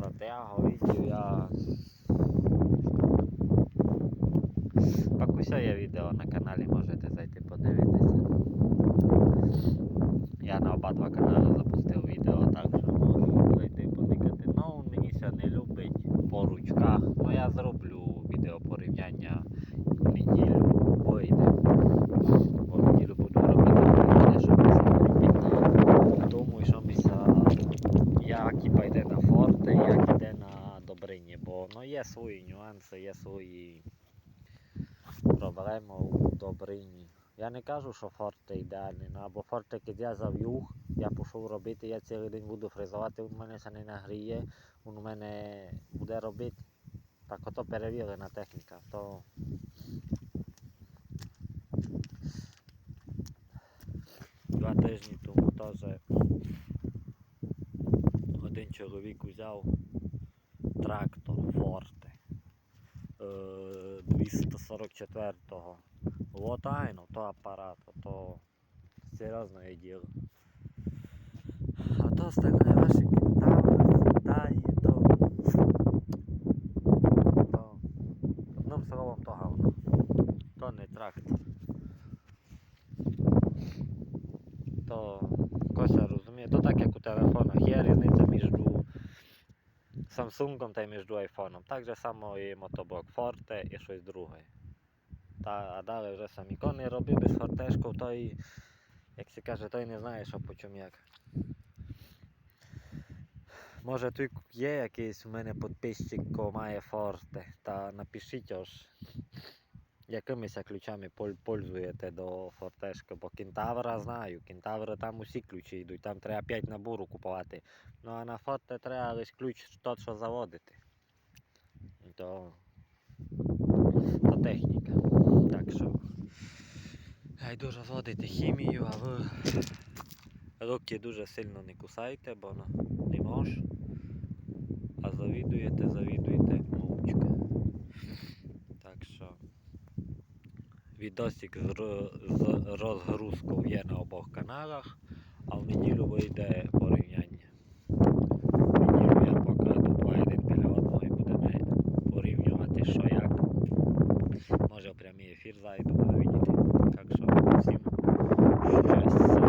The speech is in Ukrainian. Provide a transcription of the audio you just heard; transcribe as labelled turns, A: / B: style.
A: затягу, відео я. говорю Пак усе є відео на каналі, можете зайти подивитися. Я на оба два канали запустив відео, так що можете зайти подивитися. Ну, мені ся не любить по ручках. Ну я зроблю відео порівняння неділю вийде. Бо в неділю буду робити порівняння, що ми робити. Тому що мися як і йде на форте, як іде на добрині, бо ну, є свої нюанси, є свої проблеми у добрині. Я не кажу, що форте ідеальний, ну, або форте, коли я зав'юг, я пішов робити, я цілий день буду фрезувати, у мене це не нагріє, він у мене буде робити. Так ото перевірена техніка. То... Два тижні тому теж один чоловік взяв трактор Форте е, 244-го. Вот айно, то апарат, то серйозне діло. А то остальне ваші кентаври, Фінтаї, то... то... Одним словом, то говно. То не трактор. То Кося розуміє, то так як у телефонах. Є різниця між Samsung та й між айфоном. Так же само і мотоблок Forte і щось друге. Та, а далі вже самі не робив без фортешку, той, як се каже, той не знає, що по чому як. Може тут є якийсь у мене підписчик, ко має форте, та напишіть ось, якимися ключами пользуєте до фортешки, бо кентавра знаю, кентаври там усі ключі йдуть, там треба 5 набору купувати. Ну а на форте треба лише ключ тот, що заводити. То, то техніка. Так що я йду розводити хімію, а ви руки дуже сильно не кусайте, бо не мож. А завідуєте, завідуєте Відосик з розгрузкою є на обох каналах, а в неділю вийде порівняння. В неділю я покладу два один біля одного і будемо порівнювати, що як. Може в прямий ефір зайду, буду видіти. Так що всім щастя.